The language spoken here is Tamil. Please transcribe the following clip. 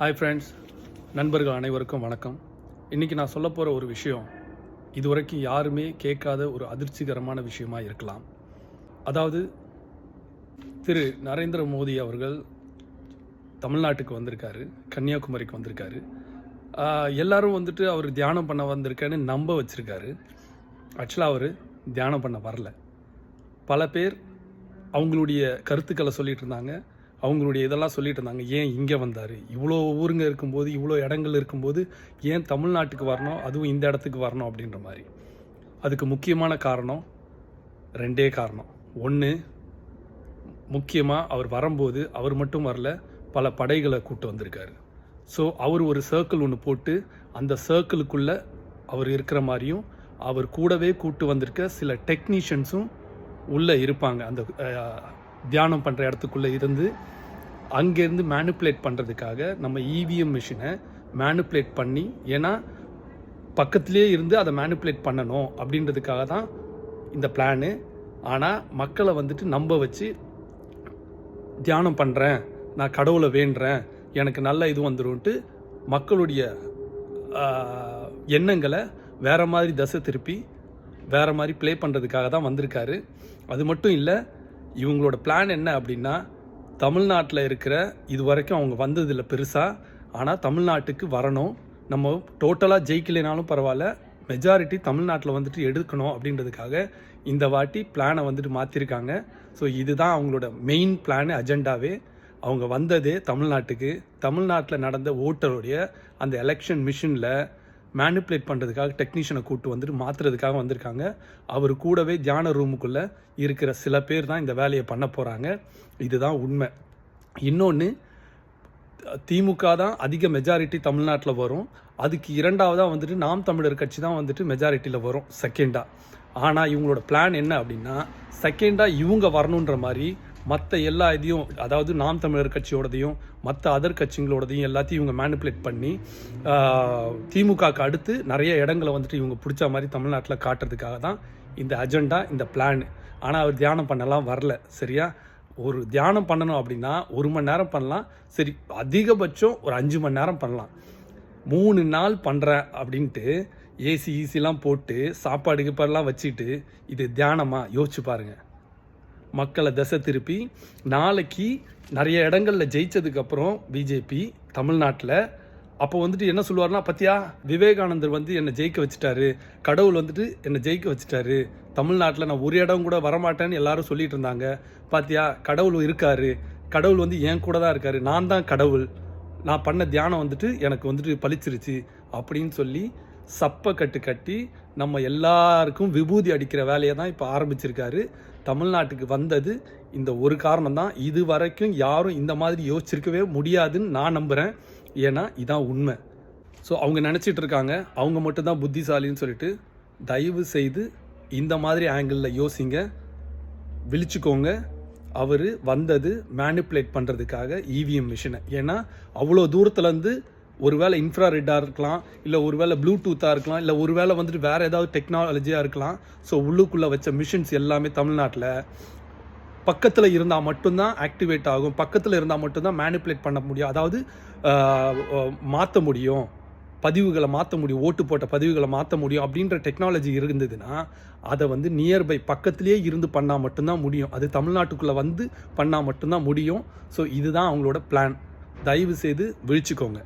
ஹாய் ஃப்ரெண்ட்ஸ் நண்பர்கள் அனைவருக்கும் வணக்கம். இன்றைக்கி நான் சொல்ல போகிற ஒரு விஷயம் இதுவரைக்கும் யாருமே கேட்காத ஒரு அதிர்ச்சிகரமான விஷயமா இருக்கலாம். அதாவது திரு நரேந்திர மோடி அவர்கள் தமிழ்நாட்டுக்கு வந்திருக்காரு கன்னியாகுமரிக்கு வந்திருக்காரு. எல்லாரும் வந்துட்டு அவர் தியானம் பண்ண வந்திருக்கேன்னு நம்ப வச்சுருக்காரு. ஆக்சுவலாக அவர் தியானம் பண்ண வரல. பல பேர் அவங்களுடைய கருத்துக்களை சொல்லிகிட்டு இருந்தாங்க. அவங்களுடைய இதெல்லாம் சொல்லிட்டு இருந்தாங்க. ஏன் இங்கே வந்தார்? இவ்வளோ ஊருங்க இருக்கும்போது இவ்வளோ இடங்கள் இருக்கும்போது ஏன் தமிழ்நாட்டுக்கு வரணும்? அதுவும் இந்த இடத்துக்கு வரணும் அப்படின்ற மாதிரி. அதுக்கு முக்கியமான காரணம் ரெண்டே காரணம். ஒன்று முக்கியமாக அவர் வரும்போது அவர் மட்டும் வரல பல படைகளை கூட்டு வந்திருக்காரு. ஸோ அவர் ஒரு சர்க்கிள் ஒன்று போட்டு அந்த சர்க்கிளுக்குள்ளே அவர் இருக்கிற மாதிரியும் அவர் கூடவே கூட்டு வந்திருக்க சில டெக்னீஷியன்ஸும் உள்ளே இருப்பாங்க. அந்த தியானம் பண்ணுற இடத்துக்குள்ளே இருந்து அங்கேருந்து மேனுப்புலேட் பண்ணுறதுக்காக நம்ம இவிஎம் மிஷினை மேனுப்புலேட் பண்ணி ஏன்னா பக்கத்துலேயே இருந்து அதை மேனுப்புலேட் பண்ணணும் அப்படின்றதுக்காக தான் இந்த பிளானு ஆனால் மக்களை வந்துட்டு நம்ப வச்சு தியானம் பண்ணுறேன் நான் கடவுளை வேண்டுறேன் எனக்கு நல்ல இது வந்துடும்ட்டு மக்களுடைய எண்ணங்களை வேறு மாதிரி தசை திருப்பி வேற மாதிரி ப்ளே பண்ணுறதுக்காக தான் வந்திருக்காரு. அது மட்டும் இல்லை இவங்களோட பிளான் என்ன அப்படின்னா தமிழ்நாட்டில் இருக்கிற இது வரைக்கும் அவங்க வந்ததில்லை பெருசாக ஆனால் தமிழ்நாட்டுக்கு வரணும். நம்ம டோட்டலாக ஜெயிக்கலைனாலும் பரவாயில்ல மெஜாரிட்டி தமிழ்நாட்டில் வந்துட்டு எடுக்கணும் அப்படின்றதுக்காக இந்த வாட்டி பிளானை வந்துட்டு மாற்றிருக்காங்க ஸோ இதுதான் அவங்களோட மெயின் பிளான் அஜெண்டாவே அவங்க வந்ததே தமிழ்நாட்டுக்கு. தமிழ்நாட்டில் நடந்த ஓட்டருடைய அந்த எலெக்ஷன் மிஷினில் மேனிப்புலேட் பண்ணுறதுக்காக டெக்னீஷியனை கூட்டு வந்துட்டு மாற்றுறதுக்காக வந்திருக்காங்க. அவர் கூடவே தியான ரூமுக்குள்ளே இருக்கிற சில பேர் தான் இந்த வேலையை பண்ண போகிறாங்க இதுதான் உண்மை. இன்னொன்று திமுக தான் அதிக மெஜாரிட்டி தமிழ்நாட்டில் வரும். அதுக்கு இரண்டாவதாக வந்துட்டு நாம் தமிழர் கட்சி தான் வந்துட்டு மெஜாரிட்டியில் வரும் செகண்டாக ஆனால் இவங்களோட பிளான் என்ன அப்படின்னா செகண்டாக இவங்க வரணுன்ற மாதிரி மற்ற எல்லா இதையும் அதாவது நாம் தமிழர் கட்சியோடதையும் மற்ற அதர் கட்சிங்களோடதையும் எல்லாத்தையும் இவங்க மேனிப்புலேட் பண்ணி திமுகக்கு அடுத்து நிறைய இடங்களை வந்துட்டு இவங்க பிடிச்ச மாதிரி தமிழ்நாட்டில் காட்டுறதுக்காக தான் இந்த அஜெண்டா இந்த பிளான் ஆனால் அவர் தியானம் பண்ணலாம் வரல. சரியா? ஒரு தியானம் பண்ணணும் அப்படின்னா ஒரு மணி நேரம் பண்ணலாம். சரி அதிகபட்சம் ஒரு அஞ்சு மணி நேரம் பண்ணலாம். மூணு நாள் பண்ணுறேன் அப்படின்ட்டு ஏசி ஈசிலாம் போட்டு சாப்பாடு கீப்பாடுலாம் வச்சுட்டு இது தியானமாக யோசிச்சு பாருங்கள் மக்களை திசை திருப்பி நாளைக்கு நிறைய இடங்களில் ஜெயிச்சதுக்கப்புறம் பிஜேபி தமிழ்நாட்டில் அப்போ வந்துட்டு என்ன சொல்லுவார்னா பத்தியா விவேகானந்தர் வந்து என்னை ஜெயிக்க வச்சுட்டாரு. கடவுள் வந்துட்டு என்னை ஜெயிக்க வச்சுட்டாரு. தமிழ்நாட்டில் நான் ஒரு இடம் கூட வரமாட்டேன்னு எல்லாரும் சொல்லிட்டு இருந்தாங்க. பாத்தியா கடவுள் இருக்காரு. கடவுள் வந்து என் கூட தான் இருக்காரு. நான் தான் கடவுள். நான் பண்ண தியானம் வந்துட்டு எனக்கு வந்துட்டு பளிச்சிருச்சு அப்படின்னு சொல்லி சப்பை கட்டு கட்டி நம்ம எல்லாருக்கும் விபூதி அடிக்கிற வேலையை தான் இப்போ ஆரம்பிச்சிருக்காரு. தமிழ்நாட்டுக்கு வந்தது இந்த ஒரு காரணம் தான். இது வரைக்கும் யாரும் இந்த மாதிரி யோசிச்சிருக்கவே முடியாதுன்னு நான் நம்புகிறேன் ஏன்னா இதான் உண்மை. ஸோ அவங்க நினச்சிட்டு இருக்காங்க. அவங்க மட்டும்தான் புத்திசாலின்னு சொல்லிட்டு தயவு செய்து இந்த மாதிரி ஆங்கிளில் யோசிங்க. விழிச்சுக்கோங்க. அவர் வந்தது மேனிப்புலேட் பண்ணுறதுக்காக இவிஎம் மிஷினை ஏன்னா அவ்வளோ தூரத்துலேருந்து ஒருவேளை இன்ஃப்ராரெட்டாக இருக்கலாம் இல்லை ஒருவேளை ப்ளூடூத்தாக இருக்கலாம் இல்லை ஒருவேளை வந்துட்டு வேறு ஏதாவது டெக்னாலஜியாக இருக்கலாம். ஸோ உள்ளுக்குள்ளே வச்ச மிஷின்ஸ் எல்லாமே தமிழ்நாட்டில் பக்கத்தில் இருந்தால் மட்டும்தான் ஆக்டிவேட் ஆகும். பக்கத்தில் இருந்தால் மட்டும்தான் மேனிப்புலேட் பண்ண முடியும். அதாவது மாற்ற முடியும். பதிவுகளை மாற்ற முடியும். ஓட்டு போட்ட பதிவுகளை மாற்ற முடியும். அப்படின்ற டெக்னாலஜி இருந்ததுன்னா அதை வந்து நியர்பை பக்கத்துலேயே இருந்து பண்ணால் மட்டும்தான் முடியும். அது தமிழ்நாட்டுக்குள்ளே வந்து பண்ணால் மட்டும்தான் முடியும். ஸோ இதுதான் அவங்களோட பிளான் தயவு செய்து விழிச்சுக்கோங்க.